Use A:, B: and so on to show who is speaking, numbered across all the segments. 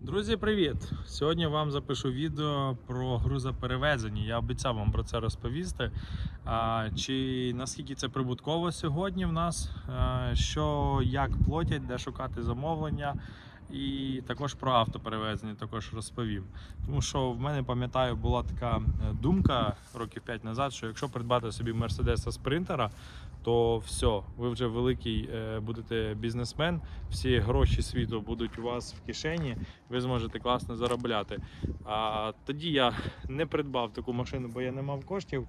A: Друзі, привіт! Сьогодні вам запишу відео про грузоперевезення. Я обіцяв вам про це розповісти. А, Чи наскільки це прибутково сьогодні в нас, а, що як платять, де шукати замовлення. І також про автоперевезення також розповім. Тому що в мене пам'ятаю, була така е, думка років 5 назад, що якщо придбати собі Мерседеса Спринтера, то все, ви вже великий е, будете бізнесмен, всі гроші світу будуть у вас в кишені, ви зможете класно заробляти. А тоді я не придбав таку машину, бо я не мав коштів.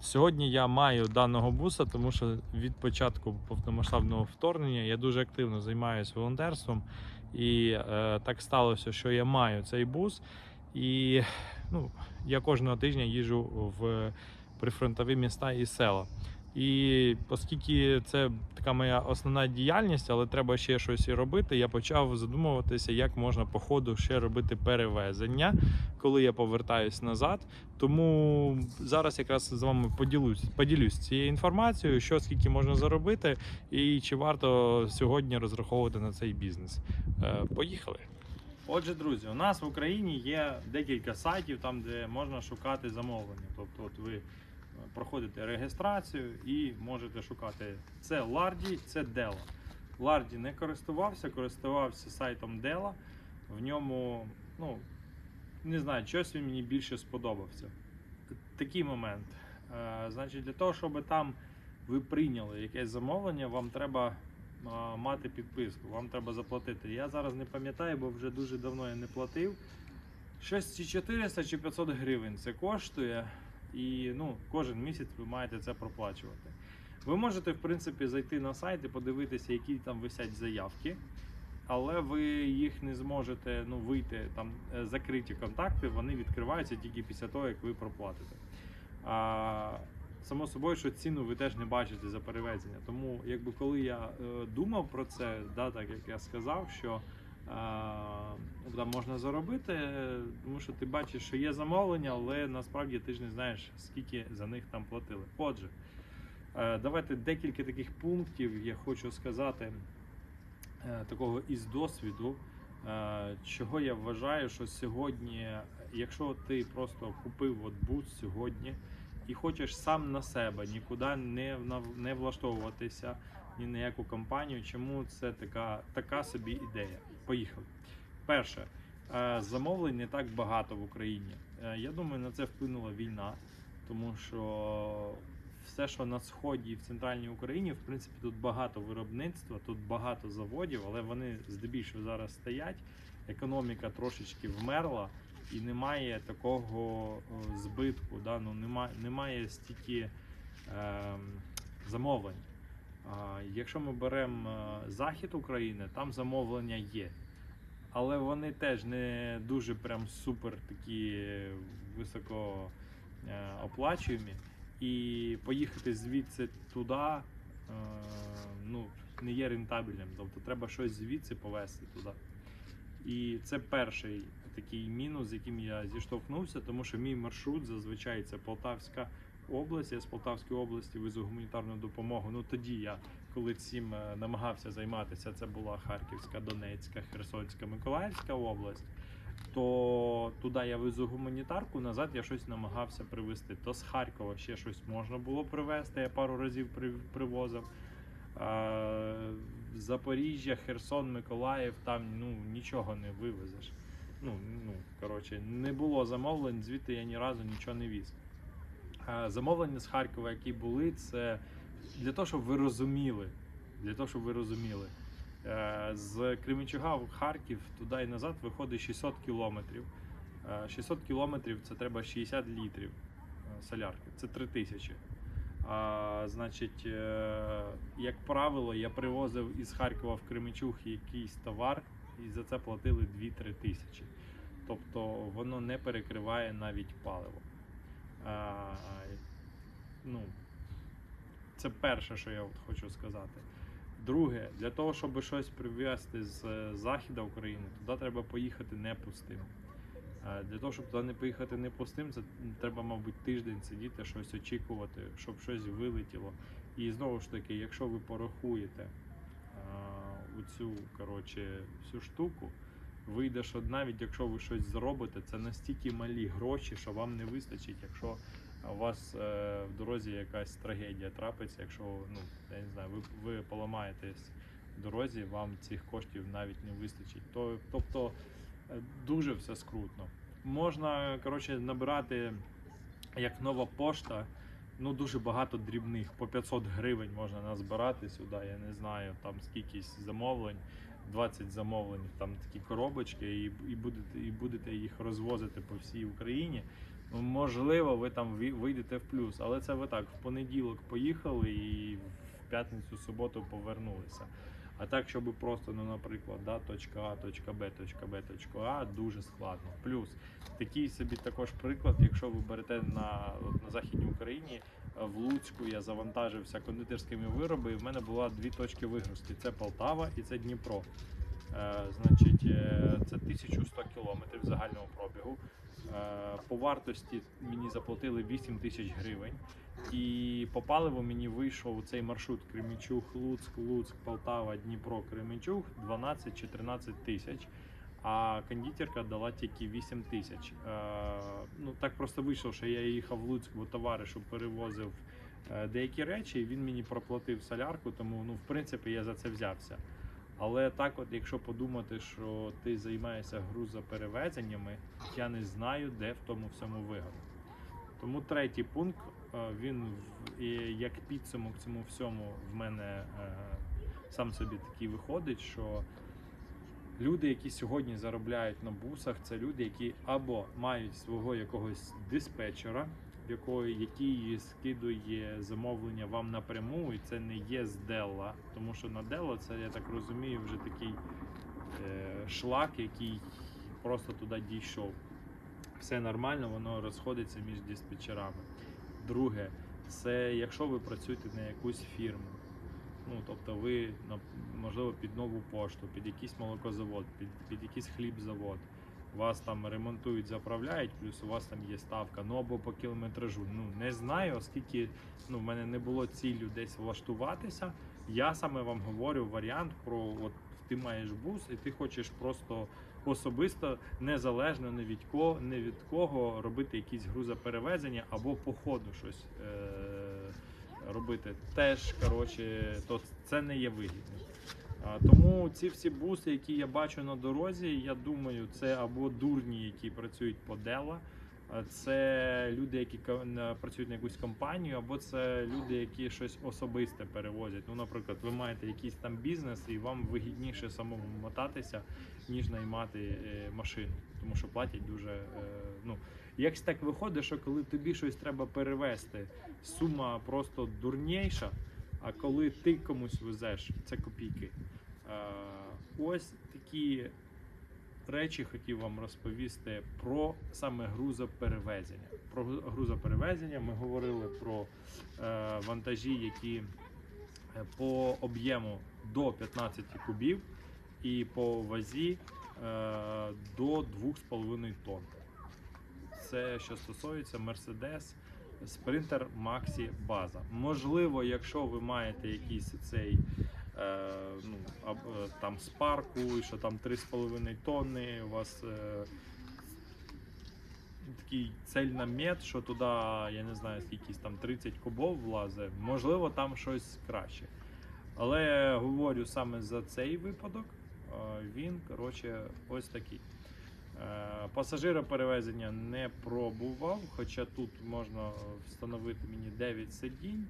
A: Сьогодні я маю даного буса, тому що від початку повномасштабного вторгнення я дуже активно займаюся волонтерством. І е, так сталося, що я маю цей бус. І ну, я кожного тижня їжджу в прифронтові міста і села. І оскільки це така моя основна діяльність, але треба ще щось і робити, я почав задумуватися, як можна по ходу ще робити перевезення, коли я повертаюсь назад. Тому зараз якраз з вами поділюсь, поділюсь цією інформацією, що скільки можна заробити, і чи варто сьогодні розраховувати на цей бізнес. Е, Поїхали. Отже, друзі, у нас в Україні є декілька сайтів, там де можна шукати замовлення. Тобто, от ви проходите реєстрацію і можете шукати. Це Lardy, це Della. Lardy не користувався, користувався сайтом Della. В ньому, ну, не знаю, щось він мені більше сподобався. Такий момент. Е, Значить, для того, щоб там ви прийняли якесь замовлення, вам треба е, мати підписку, вам треба заплатити. Я зараз не пам'ятаю, бо вже дуже давно я не платив. Щось чи 400 чи 500 гривень це коштує. І ну, кожен місяць ви маєте це проплачувати. Ви можете, в принципі, зайти на сайт і подивитися, які там висять заявки, але ви їх не зможете ну, вийти. Там е, закриті контакти, вони відкриваються тільки після того, як ви проплатите. А, само собою, що ціну ви теж не бачите за перевезення. Тому, якби коли я е, думав про це, да, так як я сказав, що е, там можна заробити, тому що ти бачиш, що є замовлення, але насправді ти ж не знаєш, скільки за них там платили. Отже, е, давайте декілька таких пунктів я хочу сказати е, такого із досвіду. Е, Чого я вважаю, що сьогодні, якщо ти просто купив от бус сьогодні і хочеш сам на себе нікуди не, не влаштовуватися ні на яку компанію, чому це така, така собі ідея? Поїхали. Перше, е, замовлень не так багато в Україні. Е, Я думаю, на це вплинула війна, тому що все, що на сході і в центральній Україні, в принципі, тут багато виробництва, тут багато заводів, але вони здебільшого зараз стоять. Економіка трошечки вмерла і немає такого е, збитку. Да? Ну, немає, немає стільки ем, замовлень. Якщо ми беремо е, захід України, там замовлення є. Але вони теж не дуже прям супер такі високо е, оплачуємі. І поїхати звідси туди е, ну, не є рентабельним. Тобто треба щось звідси повезти туди. І це перший такий мінус, з яким я зіштовхнувся, тому що мій маршрут зазвичай це Полтавська область. Я з Полтавської області везу гуманітарну допомогу. Ну тоді я, коли цим е, намагався займатися, це була Харківська, Донецька, Херсонська, Миколаївська область. То туди я везу гуманітарку, назад я щось намагався привезти. То з Харкова ще щось можна було привезти. Я пару разів привозив. А, Запоріжжя, Херсон, Миколаїв, там ну нічого не вивезеш. Ну, ну коротше, не було замовлень, звідти я ні разу нічого не віз. А Замовлення з Харкова, які були, це для того, щоб ви розуміли. Для того, щоб ви розуміли. Е, З Кременчуга в Харків туди і назад виходить 600 кілометрів. Е, 600 кілометрів це треба 60 літрів е, солярки. Це 3 тисячі. А, значить, е, як правило, я привозив із Харкова в Кременчуг якийсь товар і за це платили 2-3 тисячі. Тобто воно не перекриває навіть паливо. А, ну, це перше, що я от хочу сказати. Друге, для того, щоб щось привезти з е, західу України, туди треба поїхати не пустим. Е, Для того, щоб туди не поїхати не пустим, це треба, мабуть, тиждень сидіти, щось очікувати, щоб щось вилетіло. І знову ж таки, якщо ви порахуєте е, у цю коротше, всю штуку, вийде, що навіть якщо ви щось зробите, це настільки малі гроші, що вам не вистачить, якщо у вас е, в дорозі якась трагедія трапиться, якщо ну я не знаю, ви, ви поламаєтесь в дорозі, вам цих коштів навіть не вистачить. То, тобто е, дуже все скрутно. Можна коротше набирати як нова пошта. Ну, дуже багато дрібних, по 500 гривень можна назбирати сюди. Я не знаю, там скількись замовлень, 20 замовлень, там такі коробочки, і, і, будете, і будете їх розвозити по всій Україні. Можливо, ви там вийдете в плюс, але це ви так в понеділок поїхали і в п'ятницю, суботу повернулися. А так, щоб просто, ну, наприклад, да, точка А, точка Б, точка Б, точка А, дуже складно. Плюс такий собі також приклад, якщо ви берете на, от, на Західній Україні, е, в Луцьку я завантажився кондитерськими виробами, і в мене була дві точки вигрузки: це Полтава і це Дніпро. Е, значить, е, це 1100 кілометрів загального пробігу. Е, по вартості мені заплатили 8 тисяч гривень. І по паливу мені вийшов цей маршрут Кременчуг, Луцьк, Луцьк, Полтава, Дніпро, Кременчуг 12 чи 13 тисяч. А кондитерка дала тільки 8 тисяч. Е, ну так просто вийшло, що я їхав в Луцьк, бо товаришу перевозив е, деякі речі, він мені проплатив солярку, тому ну, в принципі я за це взявся. Але так, от, якщо подумати, що ти займаєшся грузоперевезеннями, я не знаю, де в тому всьому вигода. Тому третій пункт, е, він як підсумок цьому всьому в мене е, сам собі такий виходить, що люди, які сьогодні заробляють на бусах, це люди, які або мають свого якогось диспетчера, якої який скидує замовлення вам напряму, і це не є з Делла, тому що на Делла це я так розумію, вже такий е, шлак, який просто туди дійшов. Все нормально, воно розходиться між диспетчерами. Друге, це якщо ви працюєте на якусь фірму, ну тобто ви можливо під нову пошту, під якийсь молокозавод, під, під якийсь хлібзавод. Вас там ремонтують, заправляють, плюс у вас там є ставка, ну або по кілометражу. Ну не знаю, оскільки ну в мене не було ціллю десь влаштуватися. Я саме вам говорю варіант про от ти маєш бус, і ти хочеш просто особисто, незалежно не від кого, не від кого робити якісь грузоперевезення або по ходу щось е- робити. Теж коротше, то це не є вигідним. Тому ці всі буси, які я бачу на дорозі, я думаю, це або дурні, які працюють по дела, це люди, які працюють на якусь компанію, або це люди, які щось особисте перевозять. Ну, наприклад, ви маєте якийсь там бізнес, і вам вигідніше самому мотатися, ніж наймати е, машину, тому що платять дуже. Е, ну, якось так виходить, що коли тобі щось треба перевезти, сума просто дурніша. А коли ти комусь везеш, це копійки. Е, ось такі речі хотів вам розповісти про саме грузоперевезення. Про грузоперевезення ми говорили про е, вантажі, які е, по об'єму до 15 кубів і по вазі до 2,5 тонн. Це що стосується Mercedes Sprinter Maxi база. Можливо, якщо ви маєте якийсь цей е, ну, аб, е, там спарку, що там 3,5 тонни, у вас е, такий цельномет, що туди, я не знаю, скільки там 30 кубов влазить, можливо, там щось краще. Але говорю саме за цей випадок, е, він коротше ось такий. Е, Пасажироперевезення не пробував, хоча тут можна встановити мені 9 сидінь,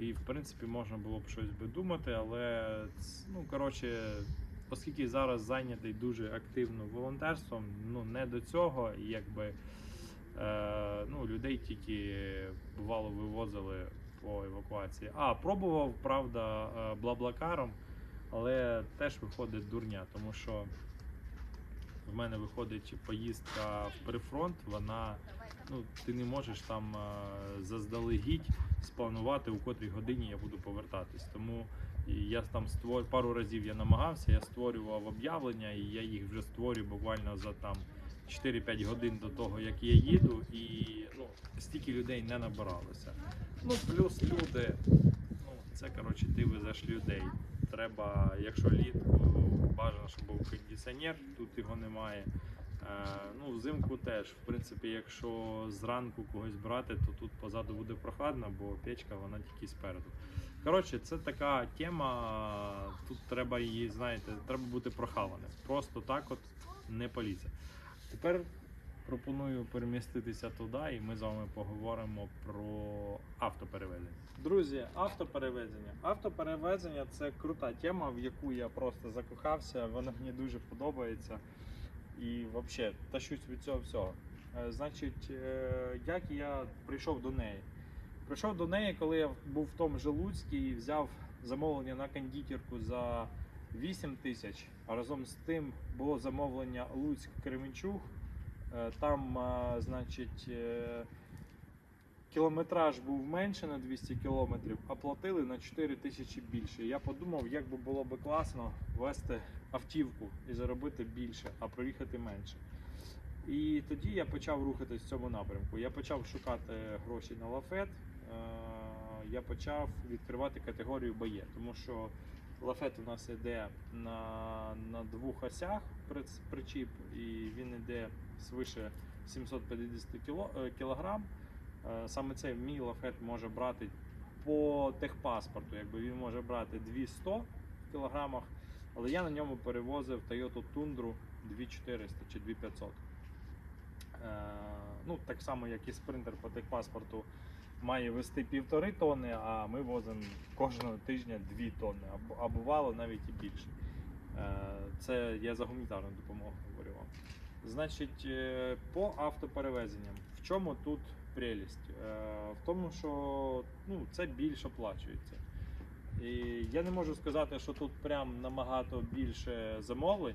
A: і в принципі можна було б щось би думати, але ну коротше, оскільки зараз зайнятий дуже активно волонтерством, ну не до цього, якби е, ну, людей тільки бувало вивозили по евакуації. А, пробував, правда, е, блаблакаром, але теж виходить дурня, тому що в мене виходить поїздка в прифронт, вона ну ти не можеш там е, заздалегідь спланувати, у котрій годині я буду повертатись. Тому я там створ... пару разів я намагався, я створював об'явлення, і я їх вже створюю буквально за там 4-5 годин до того, як я їду, і ну стільки людей не набиралося. Ну плюс люди, ну це коротше, ти везеш людей. Треба, якщо літку, бажано, щоб був кондиціонер, тут його немає. Е, Ну, взимку теж, в принципі, якщо зранку когось брати, то тут позаду буде прохладно, бо печка вона тільки спереду. Коротше, це така тема. Тут треба її, знаєте, треба бути прохаваним. Просто так от не полізе. Тепер пропоную переміститися туди, і ми з вами поговоримо про автоперевезення. Друзі, автоперевезення. Автоперевезення це крута тема, в яку я просто закохався. Вона мені дуже подобається. І взагалі тащусь від цього всього. Е, Значить, е, як я прийшов до неї? Прийшов до неї, коли я був в тому же Луцькі і взяв замовлення на кондитерку за 8 тисяч. А разом з тим було замовлення Луцьк Кременчуг. Е, Там, значить, кілометраж був менше на 200 кілометрів, а платили на 4 тисячі більше. Я подумав, як би було би класно вести автівку і заробити більше, а проїхати менше. І тоді я почав рухатись в цьому напрямку. Я почав шукати гроші на лафет. е, Я почав відкривати категорію БАЄ, тому що лафет у нас йде на, на двох осях причіп, і він йде свише 750 кіло, е, кілограм. Е, Саме цей мій лафет може брати по техпаспорту, якби він може брати 200 в кілограмах, але я на ньому перевозив Toyota Tundra 2400 чи 2500. Е, ну, так само, як і спринтер по техпаспорту має вести півтори тонни, а ми возимо кожного тижня 2 тонни, а, бу- бувало навіть і більше. Е, це я за гуманітарну допомогу говорю вам. Значить, е, по автоперевезенням, в чому тут прелість? Е, В тому, що ну, це більш оплачується. І я не можу сказати, що тут прям набагато більше замовлень,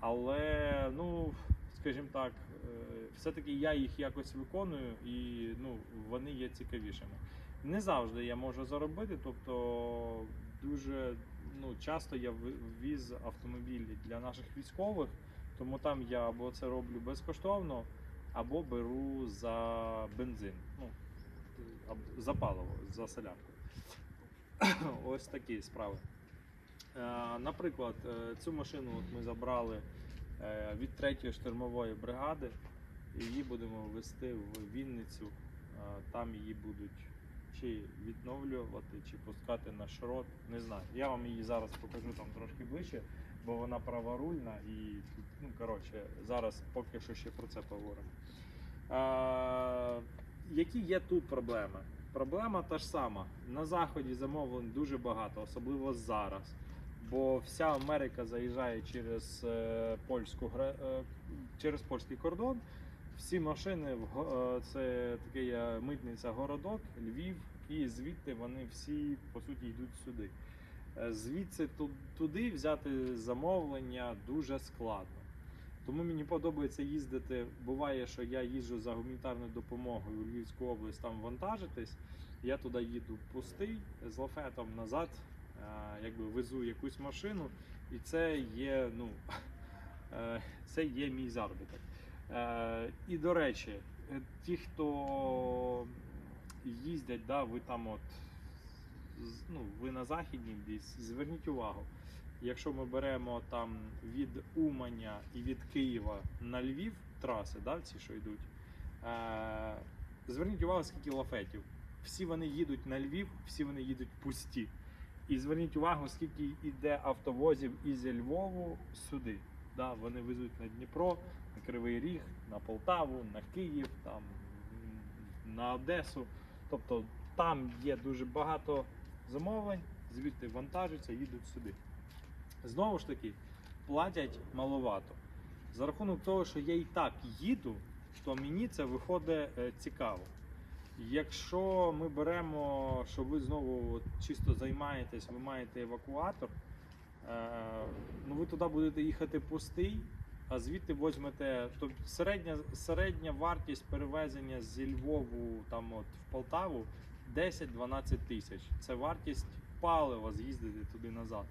A: але, ну, скажімо так, е, все-таки я їх якось виконую і ну, вони є цікавішими. Не завжди я можу заробити, тобто дуже ну, часто я віз автомобілі для наших військових, тому там я або це роблю безкоштовно, або беру за бензин, ну, за паливо, за солярку. Ось такі справи. Е, Наприклад, е, цю машину ми забрали е, від 3-ї штурмової бригади. Її будемо вести в Вінницю. Там її будуть чи відновлювати, чи пускати на шрот. Не знаю. Я вам її зараз покажу там трошки ближче, бо вона праворульна і ну коротше, зараз поки що ще про це поговоримо. Е, які є тут проблеми? Проблема та ж сама. На заході замовлень дуже багато, особливо зараз. Бо вся Америка заїжджає через е, польську е, через польський кордон. Всі машини в е, це такий е, митниця городок, Львів, і звідти вони всі по суті йдуть сюди. Е, Звідси туди взяти замовлення дуже складно. Тому мені подобається їздити. Буває, що я їжджу за гуманітарною допомогою у Львівську область там вантажитись. Я туди їду пустий з лафетом назад, е, якби везу якусь машину, і це є, ну, е, це є мій заробіток. І до речі, ті, хто їздять, да, ви там от ну, ви на західній десь, зверніть увагу. Якщо ми беремо там від Уманя і від Києва на Львів траси, да, ці, що йдуть, е, зверніть увагу, скільки лафетів. Всі вони їдуть на Львів, всі вони їдуть пусті. І зверніть увагу, скільки йде автовозів із Львову сюди. Да, вони везуть на Дніпро, на Кривий Ріг, на Полтаву, на Київ, там, на Одесу. Тобто там є дуже багато замовлень, звідти вантажаться, їдуть сюди. Знову ж таки, платять маловато. За рахунок того, що я і так їду, то мені це виходить е, цікаво. Якщо ми беремо, що ви знову чисто займаєтесь, ви маєте евакуатор, е, ну ви туди будете їхати пустий, а звідти візьмете. Тобто середня, середня вартість перевезення зі Львову там от в Полтаву 10-12 тисяч. Це вартість палива з'їздити туди назад.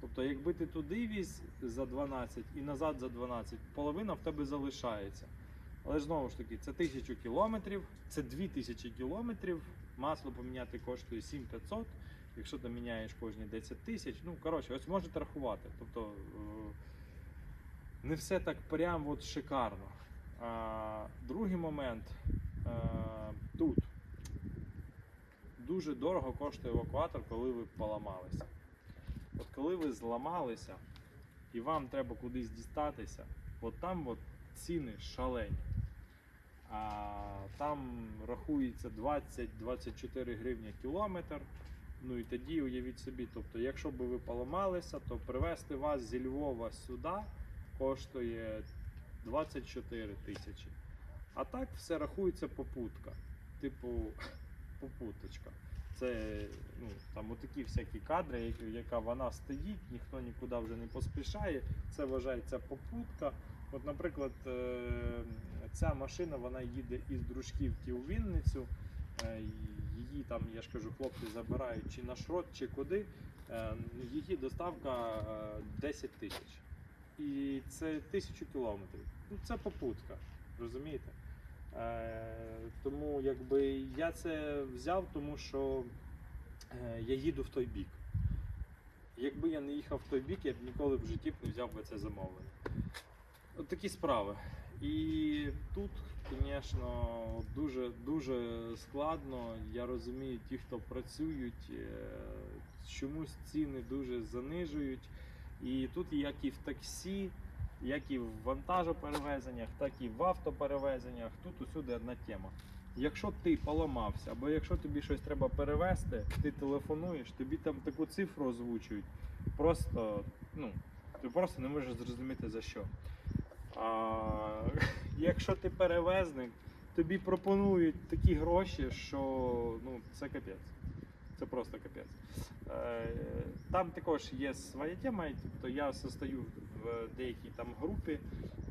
A: Тобто, якби ти туди віз за 12 і назад за 12, половина в тебе залишається. Але знову ж таки, це тисячу кілометрів, це 2000 кілометрів. Масло поміняти коштує 7500. якщо ти міняєш кожні 10 тисяч, ну коротше, ось можете рахувати. Тобто е, не все так прям от шикарно. А, другий момент е, тут дуже дорого коштує евакуатор, коли ви поламалися. От коли ви зламалися і вам треба кудись дістатися, от там от ціни шалені. А там рахується 20-24 гривні кілометр. Ну і тоді уявіть собі, тобто, якщо б ви поламалися, то привезти вас зі Львова сюди коштує 24 тисячі. А так все рахується попутка. Типу, попуточка. Це ну, там отакі всякі кадри, яка вона стоїть, ніхто нікуди вже не поспішає. Це вважається попутка. От, наприклад, е, ця машина вона їде із Дружківки у Вінницю. Е, Її там, я ж кажу, хлопці забирають чи на шрот, чи куди. Е, Її доставка е, 10 тисяч. І це тисячу кілометрів. Ну, це попутка, розумієте? Е, тому якби я це взяв, тому що е, я їду в той бік. Якби я не їхав в той бік, я б ніколи в житті не взяв би це замовлення. От такі справи. І тут, звісно, дуже дуже складно. Я розумію, ті, хто працюють, е, чомусь ціни дуже занижують. І тут, як і в таксі, як і в вантажоперевезеннях, так і в автоперевезеннях, тут усюди одна тема. Якщо ти поламався, або якщо тобі щось треба перевезти, ти телефонуєш, тобі там таку цифру озвучують. Просто, ну, ти просто не можеш зрозуміти за що. А якщо ти перевезник, тобі пропонують такі гроші, що ну, це капець. Це просто капець. Е, Там також є своя тема, тобто я состою в деякій там групі,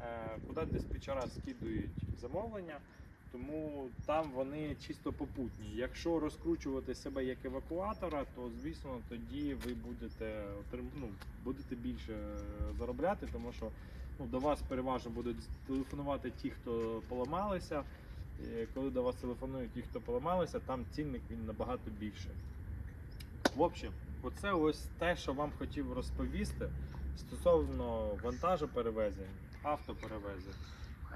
A: е, куди диспетчера скидують замовлення, тому там вони чисто попутні. Якщо розкручувати себе як евакуатора, то звісно тоді ви будете ну, будете більше заробляти, тому що ну, до вас переважно будуть телефонувати ті, хто поламалися. Е, Коли до вас телефонують ті, хто поламалися, там цінник він набагато більше. В общем, оце ось те, що вам хотів розповісти стосовно вантажоперевезень, автоперевезень.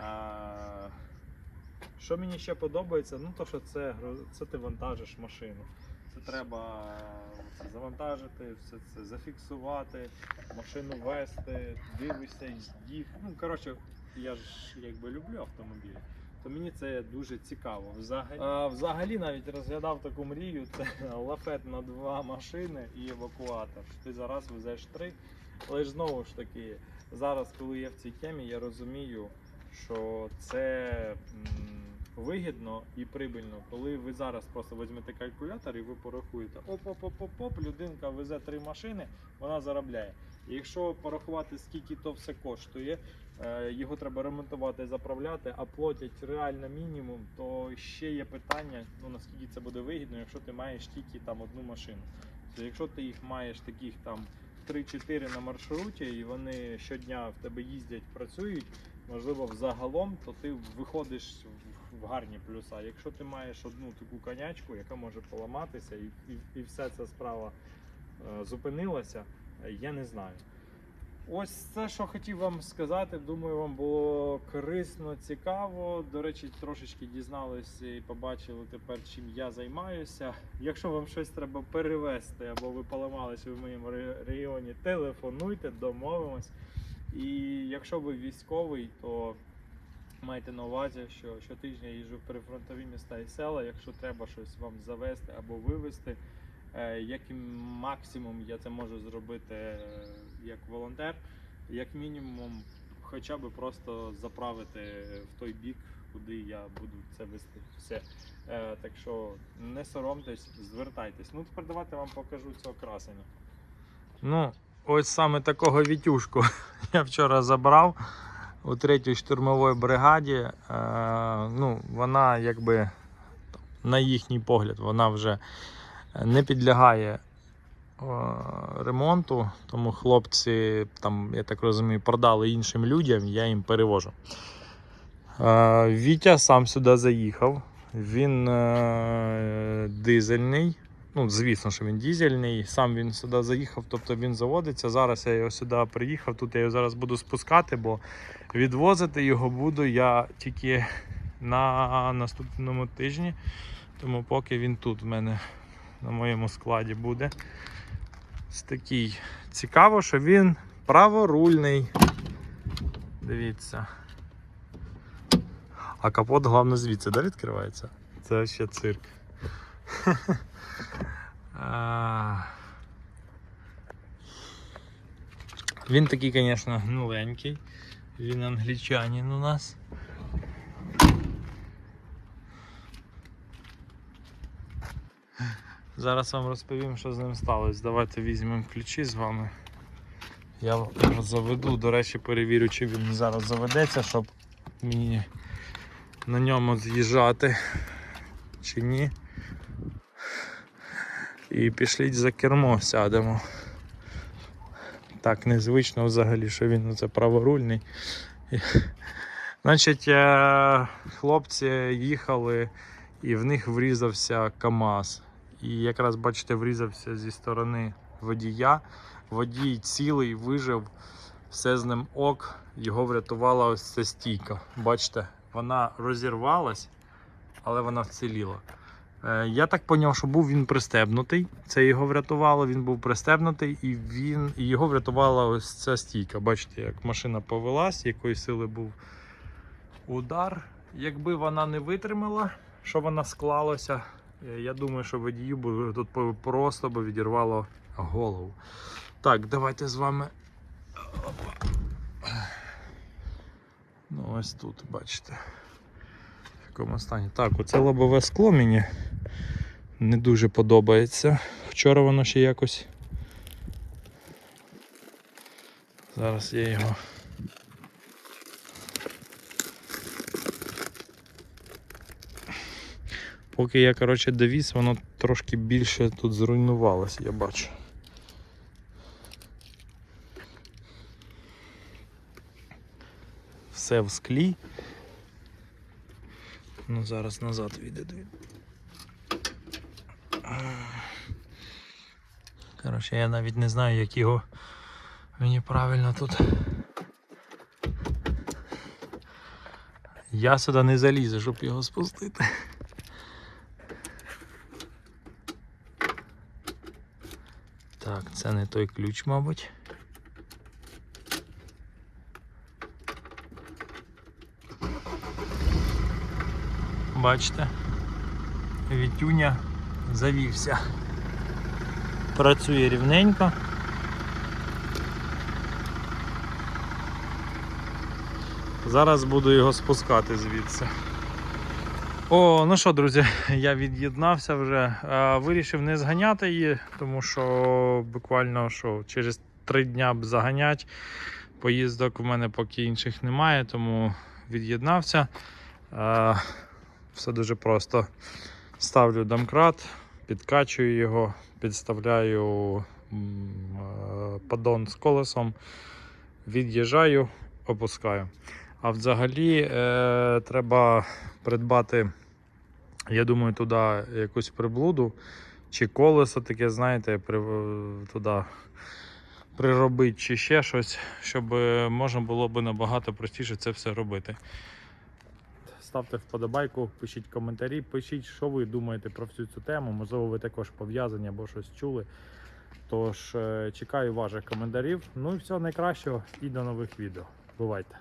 A: А, що мені ще подобається, ну то що це, це ти вантажиш машину. Це треба завантажити, все це зафіксувати, машину вести, дивишся, їх. Ну, коротше, я ж якби люблю автомобілі то мені це дуже цікаво. Взагалі, а, взагалі навіть розглядав таку мрію: це лафет на два машини і евакуатор. Ти зараз везеш три. Але ж знову ж таки, зараз, коли я в цій темі, я розумію, що це вигідно і прибильно, коли ви зараз просто візьмете калькулятор і ви порахуєте оп-оп-оп-оп, людинка везе три машини, вона заробляє. І якщо порахувати, скільки то все коштує, е, його треба ремонтувати, заправляти, а платять реально мінімум, то ще є питання, ну наскільки це буде вигідно, якщо ти маєш тільки там одну машину. То якщо ти їх маєш таких там 3-4 на маршруті, і вони щодня в тебе їздять, працюють, можливо, взагалом, то ти виходиш в- гарні плюса. Якщо ти маєш одну таку конячку, яка може поламатися, і, і, і вся ця справа е, зупинилася, я не знаю. Ось це, що хотів вам сказати. Думаю, вам було корисно, цікаво. До речі, трошечки дізналися і побачили тепер, чим я займаюся. Якщо вам щось треба перевезти або ви поламалися в моєму регіоні, телефонуйте, домовимось. І якщо ви військовий, то майте на увазі, що щотижня їжджу в прифронтові міста і села. Якщо треба щось вам завести або вивезти, е, як максимум я це можу зробити е, як волонтер, як мінімум, хоча б просто заправити в той бік, куди я буду це вести. Все. Е, Так що не соромтесь, звертайтесь. Ну, тепер давайте вам покажу цього красення. Ну, ось саме такого вітюшку я вчора забрав у 3-й штурмовій бригаді. Е, ну, вона якби на їхній погляд, вона вже не підлягає е, ремонту, тому хлопці, там, я так розумію, продали іншим людям, я їм перевожу. Е, Вітя сам сюди заїхав. Він дизельний, Ну, звісно, що він дізельний. Сам він сюди заїхав, тобто він заводиться. Зараз я його сюди приїхав. Тут я його зараз буду спускати, бо відвозити його буду я тільки на наступному тижні. Тому поки він тут в мене на моєму складі буде. Такий. Цікаво, що він праворульний. Дивіться. А капот, головне, звідси, да, відкривається? Це ще цирк. Він такий, звісно, гнуленький. Він англічанин у нас. Зараз вам розповім, що з ним сталося. Давайте візьмемо ключі з вами. Я його заведу, до речі, перевірю, чи він зараз заведеться, щоб мені на ньому з'їжджати чи ні. І пішліть за кермо, сядемо. Так незвично взагалі, що він це праворульний. Значить, е, хлопці їхали і в них врізався КАМАЗ. І якраз бачите, врізався зі сторони водія. Водій цілий вижив, все з ним ок, його врятувала ось ця стійка. Бачите, вона розірвалась, але вона вціліла. Е, Я так зрозумів, що був він пристебнутий. Це його врятувало, він був пристебнутий, і він і його врятувала ось ця стійка. Бачите, як машина повелась, якої сили був удар. Якби вона не витримала, що вона склалася, е, я думаю, що водію тут просто би відірвало голову. Так, давайте з вами. Ну, ось тут, бачите. В якому стані. Так, оце лобове скло мені не дуже подобається. Вчора воно ще якось. Зараз я його. Поки я, коротше, довіз, воно трошки більше тут зруйнувалося, я бачу. Все в склі. Ну, зараз назад відійду. Коротше, я навіть не знаю, як його мені правильно тут. Я сюди не залізу, щоб його спустити. Так, це не той ключ, мабуть. Бачите, Вітюня завівся. Працює рівненько. Зараз буду його спускати звідси. О, ну що, друзі, я від'єднався вже. Е, Вирішив не зганяти її, тому що буквально що, через три дня б заганять. Поїздок у мене поки інших немає, тому від'єднався. Е, Все дуже просто. Ставлю домкрат, підкачую його, підставляю е, поддон з колесом, від'їжджаю, опускаю. А взагалі е, треба придбати, я думаю, туди якусь приблуду чи колесо таке, знаєте, при, туди приробити чи ще щось, щоб можна було б набагато простіше це все робити. Ставте вподобайку, пишіть коментарі, пишіть, що ви думаєте про всю цю тему. Можливо, ви також пов'язані або щось чули. Тож е, чекаю ваших коментарів. Ну і всього найкращого і до нових відео. Бувайте!